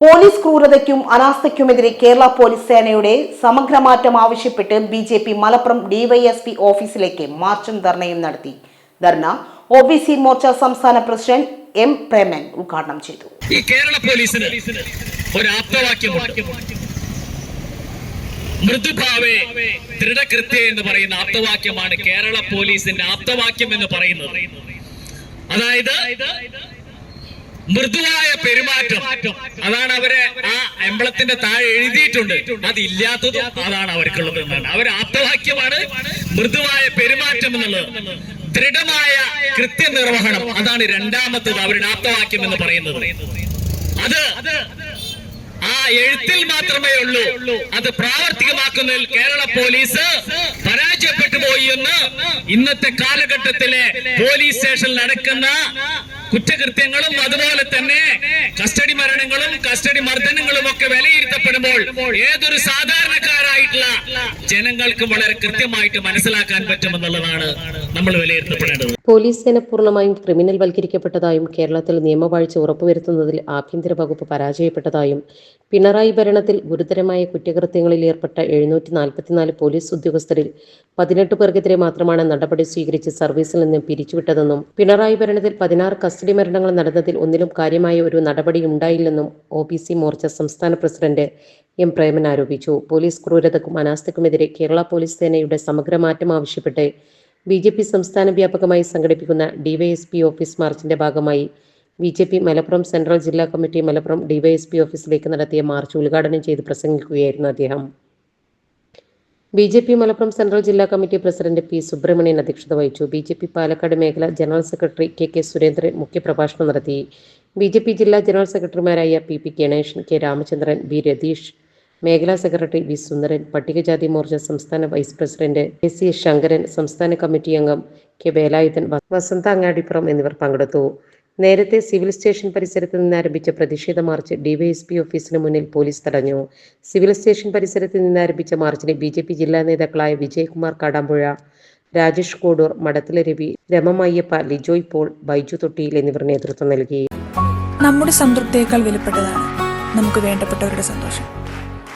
Police ക്രൂരതയ്ക്കും അനാസ്ഥയ്ക്കുമെതിരെ Kerala police സേനയുടെ സമഗ്രമാറ്റം ആവശ്യപ്പെട്ട് B J P Malappuram DYSP ഓഫീസിലേക്ക് മാർച്ചും ധർണയും നടത്തി. ധർണ ഒ ബി സി മോർച്ച സംസ്ഥാന പ്രസിഡന്റ് എം പ്രേമൻ ഉദ്ഘാടനം ചെയ്തു. ഈ കേരള പോലീസിന് ഒരു ആപ്തവാക്യമുണ്ട്. മൃദുഭാവേ ദൃഢകൃത്യ എന്ന് പറയുന്ന ആപ്തവാക്യമാണ് കേരള പോലീസിന്റെ ആപ്തവാക്യം എന്ന് പറയുന്നത്. അതായത് മൃദുവായ പെരുമാറ്റം. അതാണ് അവരെ ആ എംബ്ലത്തിന്റെ താഴെ എഴുതിയിട്ടുണ്ട്. അതില്ലാത്തതും അതാണ് അവർക്കുള്ളത് എന്നാണ് അവർ ആപ്തവാക്യമാണ് മൃദുവായ പെരുമാറ്റം എന്നുള്ളത്. ദൃഢമായ കൃത്യനിർവഹണം. അതാണ് രണ്ടാമത്തത് അവരുടെ ആപ്തവാക്യം എന്ന് പറയുന്നത്. അത് ആ എഴുത്തിൽ മാത്രമേ ഉള്ളൂ. അത് പ്രാവർത്തികമാക്കുന്നതിൽ കേരള പോലീസ് പരാജയപ്പെട്ടു പോയി എന്ന് ഇന്നത്തെ കാലഘട്ടത്തിലെ പോലീസ് സ്റ്റേഷനിൽ നടക്കുന്ന കുറ്റകൃത്യങ്ങളും അതുപോലെ തന്നെ കസ്റ്റഡി മരണങ്ങളും കസ്റ്റഡി മർദ്ദനങ്ങളും ഒക്കെ വിലയിരുത്തപ്പെടുമ്പോൾ ഏതൊരു സാധാരണക്കാരായിട്ടുള്ള ജനങ്ങൾക്ക് വളരെ കൃത്യമായിട്ട് മനസ്സിലാക്കാൻ പറ്റുമെന്നുള്ളതാണ് നമ്മൾ വിലയിരുത്തപ്പെടേണ്ടത്. പോലീസ് സേന പൂർണമായും ക്രിമിനൽ വൽക്കരിക്കപ്പെട്ടതായും കേരളത്തിൽ നിയമവാഴ്ച ഉറപ്പുവരുത്തുന്നതിൽ ആഭ്യന്തര വകുപ്പ് പരാജയപ്പെട്ടതായും പിണറായി ഭരണത്തിൽ ഗുരുതരമായ കുറ്റകൃത്യങ്ങളിൽ ഏർപ്പെട്ട എഴുന്നൂറ്റി നാൽപ്പത്തിനാല് പോലീസ് ഉദ്യോഗസ്ഥരിൽ പതിനെട്ട് പേർക്കെതിരെ മാത്രമാണ് നടപടി സ്വീകരിച്ച് സർവീസിൽ നിന്ന് പിരിച്ചുവിട്ടതെന്നും പിണറായി ഭരണത്തിൽ പതിനാറ് കസ്റ്റഡി മരണങ്ങൾ നടന്നതിൽ ഒന്നിലും കാര്യമായ ഒരു നടപടി ഉണ്ടായില്ലെന്നും ഒ ബി സി മോർച്ച സംസ്ഥാന പ്രസിഡന്റ് എം പ്രേമൻ ആരോപിച്ചു. പോലീസ് ക്രൂരതക്കും അനാസ്ഥക്കുമെതിരെ കേരള പോലീസ് സേനയുടെ സമഗ്രമാറ്റം ആവശ്യപ്പെട്ട് ബി ജെ പി സംസ്ഥാന വ്യാപകമായി സംഘടിപ്പിക്കുന്ന ഡിവൈഎസ്പി ഓഫീസ് മാർച്ചിന്റെ ഭാഗമായി B J P Malappuram central ജില്ലാ കമ്മിറ്റി മലപ്പുറം ഡിവൈഎസ്പി ഓഫീസിലേക്ക് നടത്തിയ മാർച്ച് ഉദ്ഘാടനം ചെയ്ത് പ്രസംഗിക്കുകയായിരുന്നു അദ്ദേഹം. B J P Malappuram central ജില്ലാ കമ്മിറ്റി പ്രസിഡന്റ് പി സുബ്രഹ്മണ്യൻ അധ്യക്ഷത വഹിച്ചു. ബി ജെ പി പാലക്കാട് മേഖല general secretary K K Surendran മുഖ്യപ്രഭാഷണം നടത്തി. ബി ജെ പി ജില്ലാ ജനറൽ സെക്രട്ടറിമാരായ P P Ganesan K Ramachandran B Ratheesh മേഖലാ സെക്രട്ടറി വി. സുന്ദരൻ പട്ടികജാതി മോർച്ച സംസ്ഥാന vice president K. C. Sankaran സംസ്ഥാന കമ്മിറ്റി അംഗം കെ. വേലായുധൻ വസന്ത അങ്ങാടിപ്പുറം എന്നിവർ പങ്കെടുത്തു. നേരത്തെ സിവിൽ സ്റ്റേഷൻ പരിസരത്ത് നിന്ന് ആരംഭിച്ച പ്രതിഷേധ മാർച്ച് ഡിവൈഎസ്പി ഓഫീസിന് മുന്നിൽ പോലീസ് തടഞ്ഞു. സിവിൽ സ്റ്റേഷൻ പരിസരത്ത് നിന്ന് ആരംഭിച്ച മാർച്ചിന് ബി ജെ പി ജില്ലാ നേതാക്കളായ വിജയകുമാർ കാടാമ്പുഴ രാജേഷ് കോഡൂർ മടത്തില രവി രമമയ്യപ്പ ലിജോയ് പോൾ ബൈജു തൊട്ടിയിൽ എന്നിവർ നേതൃത്വം നൽകി. നമ്മുടെ സംതൃപ്തിയേക്കാൾ വിലപ്പെട്ടതാണ്. നമുക്ക് വേണ്ടപ്പെട്ടവരുടെ സന്തോഷം.